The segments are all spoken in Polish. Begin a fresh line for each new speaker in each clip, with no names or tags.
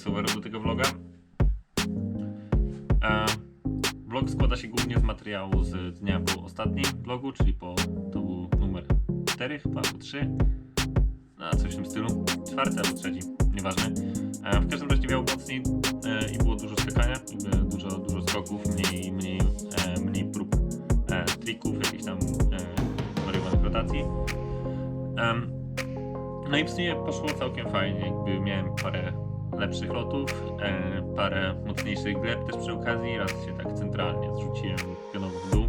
e, voiceoveru do tego vloga. E, vlog składa się głównie z materiału z dnia po ostatnim vlogu, czyli po to był numer 4 chyba, albo 3. No, coś w tym stylu. Czwarty albo trzeci, nieważne. E, w każdym razie wiało mocniej e, i było dużo skakania, dużo, dużo skoków, mniej, mniej, e, mniej prób e, trików, jakichś tam e, rotacji. Em, no i w sumie poszło całkiem fajnie, jakby miałem parę lepszych lotów, e, parę mocniejszych gleb też przy okazji, raz się tak centralnie zrzuciłem pionowo w dół.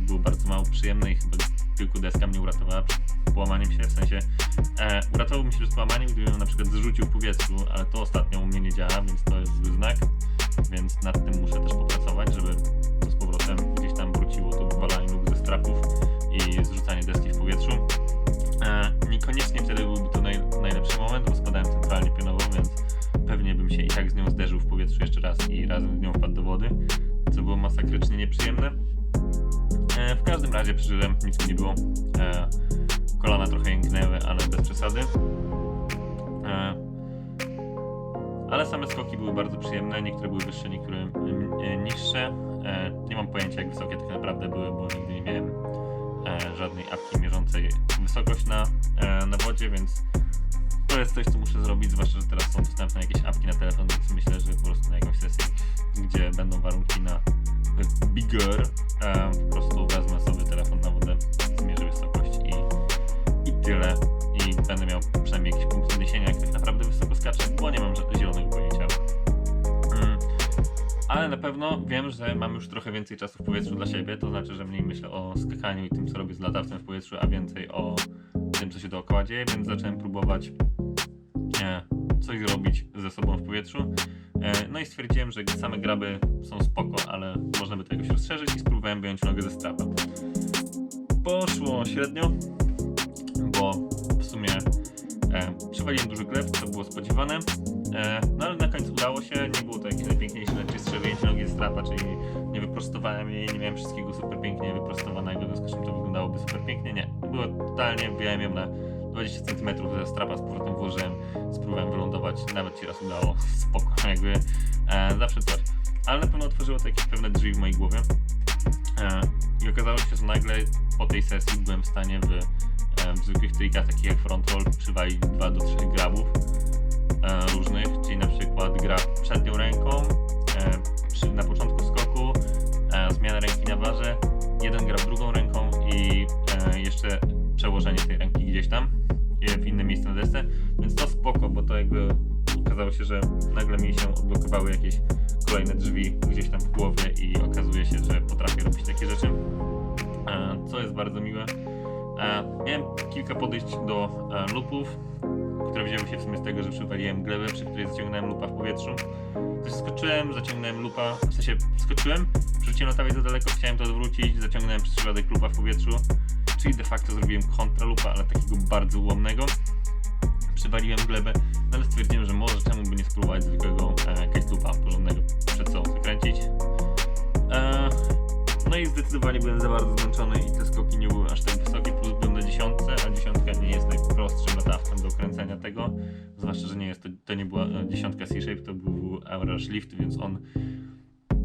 Było bardzo mało przyjemne i chyba tylko deska mnie uratowała przed połamaniem się, w sensie e, mi się przed połamaniem, gdybym na przykład zrzucił w powietrzu, ale to ostatnio u mnie nie działa, więc to jest zły znak, razie przeżyłem, nic mi nie było. E, kolana trochę jęknęły, ale bez przesady. E, ale same skoki były bardzo przyjemne, niektóre były wyższe, niektóre niższe. E, nie mam pojęcia jak wysokie tak naprawdę były, bo nigdy nie miałem e, żadnej apki mierzącej wysokość na, e, na wodzie, więc to jest coś, co muszę zrobić, zwłaszcza, że teraz są dostępne jakieś apki na telefon, więc myślę, że po prostu na jakąś sesję, gdzie będą warunki na bigger, po prostu wezmę sobie telefon na wodę, zmierzę wysokość i, i tyle. I będę miał przynajmniej jakiś punkt odniesienia, jak tak naprawdę wysoko skaczę, bo nie mam zielonego pojęcia. Mm. Ale na pewno wiem, że mam już trochę więcej czasu w powietrzu dla siebie, to znaczy, że mniej myślę o skakaniu i tym, co robię z latawcem w powietrzu, a więcej o tym, co się dookoła dzieje, więc zacząłem próbować e, coś zrobić ze sobą w powietrzu. E, no i stwierdziłem, że same graby są spoko, ale można by to jakoś rozszerzyć i spróbowałem wyjąć nogę ze strapa. Poszło średnio, bo w sumie e, przywaliłem dużo gleb, co było spodziewane. E, no ale na końcu udało się, nie było to jakieś najpiękniejsze, najczystsze wyjęcie nogi ze strapa, czyli nie wyprostowałem jej, nie miałem wszystkiego super pięknie wyprostowanego, w związku z czym to wyglądałoby super pięknie. Nie, było totalnie, wyjąłem ją na 20 cm ze strapa, z powrotem włożyłem, spróbowałem wylądować, nawet ci raz udało, spoko, jakby e, zawsze coś. Ale na pewno otworzyło to jakieś pewne drzwi w mojej głowie. E, i okazało się, że nagle po tej sesji byłem w stanie w, e, w zwykłych trikach, takich jak front roll, przywalić 2 do 3 grabów e, różnych, czyli na przykład gra przednią ręką, e, kilka podejść do e, lupów, które wzięły się w sumie z tego, że przywaliłem glebę, przy której zaciągnąłem lupa w powietrzu. Coś skoczyłem, zaciągnąłem lupa, w sensie skoczyłem, przerzuciłem latawiec za daleko, chciałem to odwrócić, zaciągnąłem przez przypadek lupa w powietrzu, czyli de facto zrobiłem kontralupa, ale takiego bardzo ułomnego. Przywaliłem glebę, no ale stwierdziłem, że może czemu by nie spróbować zwykłego e, kajtlupa porządnego przed sobą wykręcić. E, no i zdecydowanie byłem za bardzo zmęczony i te skoki nie były aż tak wysokie, latawcem do kręcenia tego, zwłaszcza, że nie jest to, to nie była e, dziesiątka C-Shape, to był Average Lift, więc on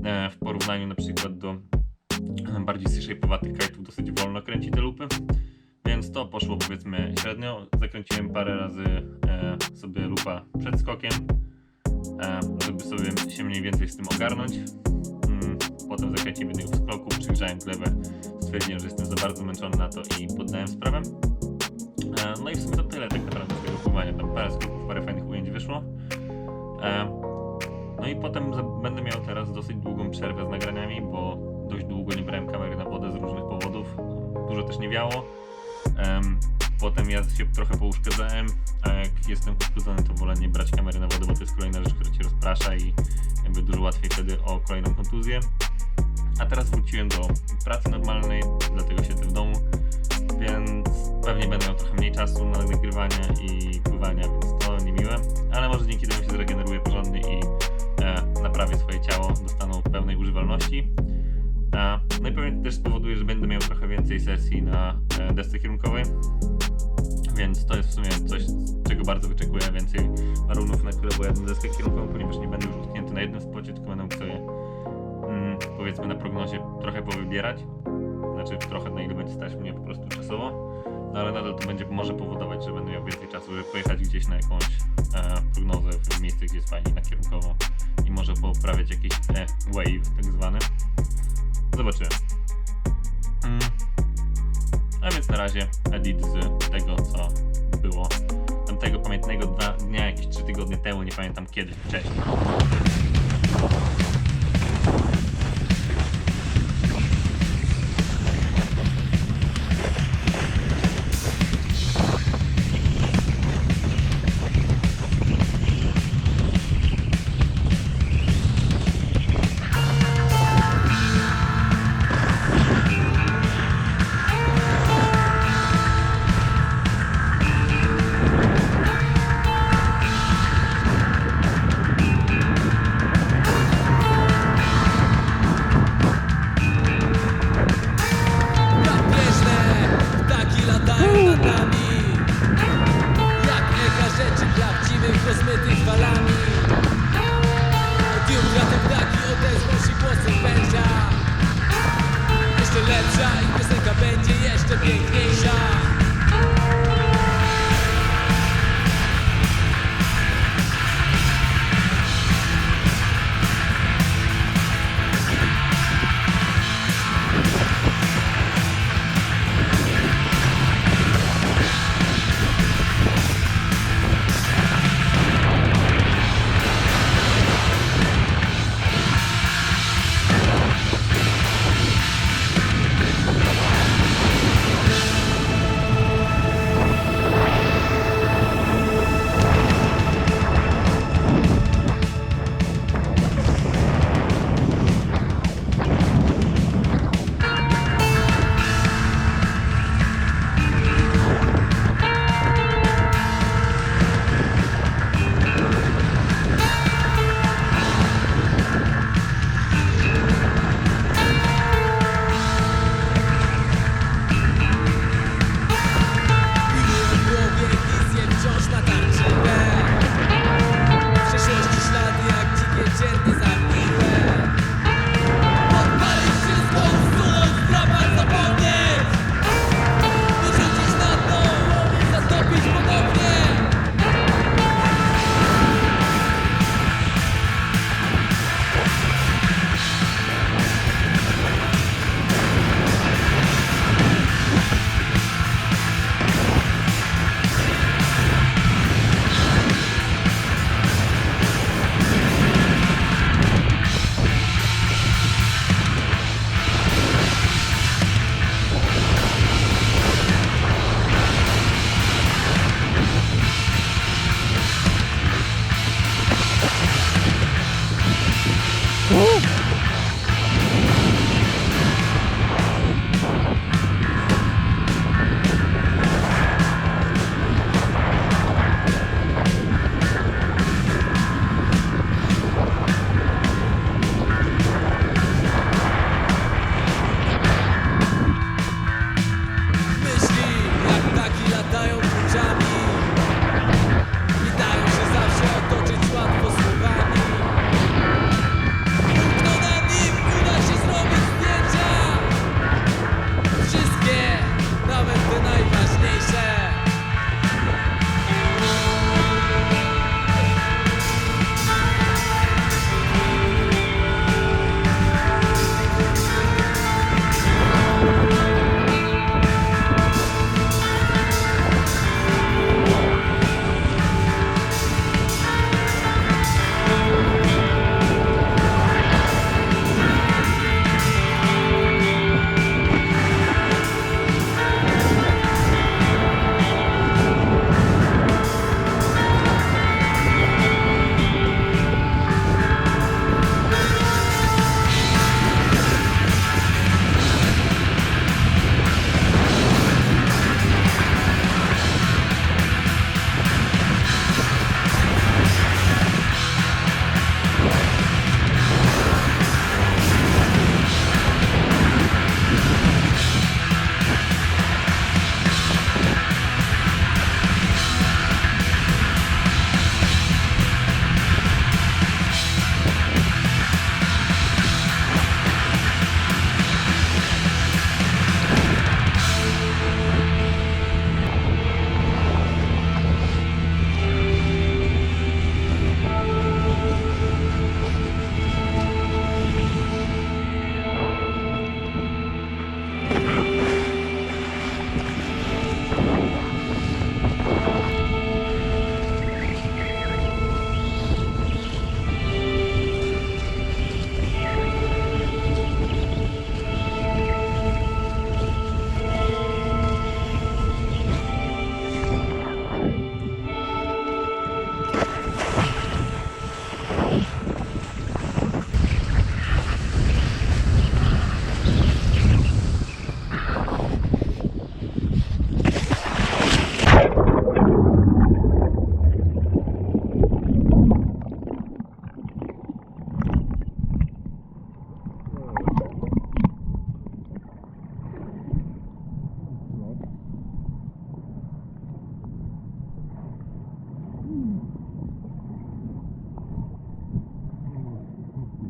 e, w porównaniu na przykład do e, bardziej C-Shape'owatych kajtów dosyć wolno kręci te lupy, więc to poszło powiedzmy średnio, zakręciłem parę razy sobie lupa przed skokiem, żeby sobie się mniej więcej z tym ogarnąć. Mm, Potem zakręciłem jednego w skoku, przygrzałem glebę, stwierdziłem, że jestem za bardzo zmęczony na to i poddałem sprawę. No i w sumie to tyle tak naprawdę z tego pływania. Tam parę skoków, parę fajnych ujęć wyszło. E, No i potem będę miał teraz dosyć długą przerwę z nagraniami, bo dość długo nie brałem kamery na wodę z różnych powodów. Dużo też nie wiało. Em, Potem ja się trochę pouszkadzałem, a jak jestem uszkodzony, to wolę nie brać kamery na wodę, bo to jest kolejna rzecz, która cię rozprasza i jakby dużo łatwiej wtedy o kolejną kontuzję. A teraz wróciłem do pracy normalnej, dlatego siedzę w domu, czasu na nagrywanie i pływania, więc to niemiłe, ale może dzięki temu się zregeneruję porządnie i e, naprawię swoje ciało, dostaną pełnej używalności. E, no i pewnie też spowoduje, że będę miał trochę więcej sesji na e, desce kierunkowej, więc to jest w sumie coś, czego bardzo wyczekuję więcej runów, na które pojadę deskę kierunkową, ponieważ nie będę już utknięty na jednym spocie, tylko będę mógł sobie mm, powiedzmy na prognozie trochę powybierać. Znaczy trochę na ile będzie stać mnie po prostu czasowo. No ale nadal to będzie może powodować, że będę miał więcej czasu, żeby pojechać gdzieś na jakąś e, prognozę w miejsce, gdzie jest fajnie nakierunkowo i może poprawiać jakiś e, wave tak zwany. Zobaczymy. Mm. A więc na razie edit z tego, co było tamtego pamiętnego dnia, jakieś 3 tygodnie temu, nie pamiętam kiedy wcześniej.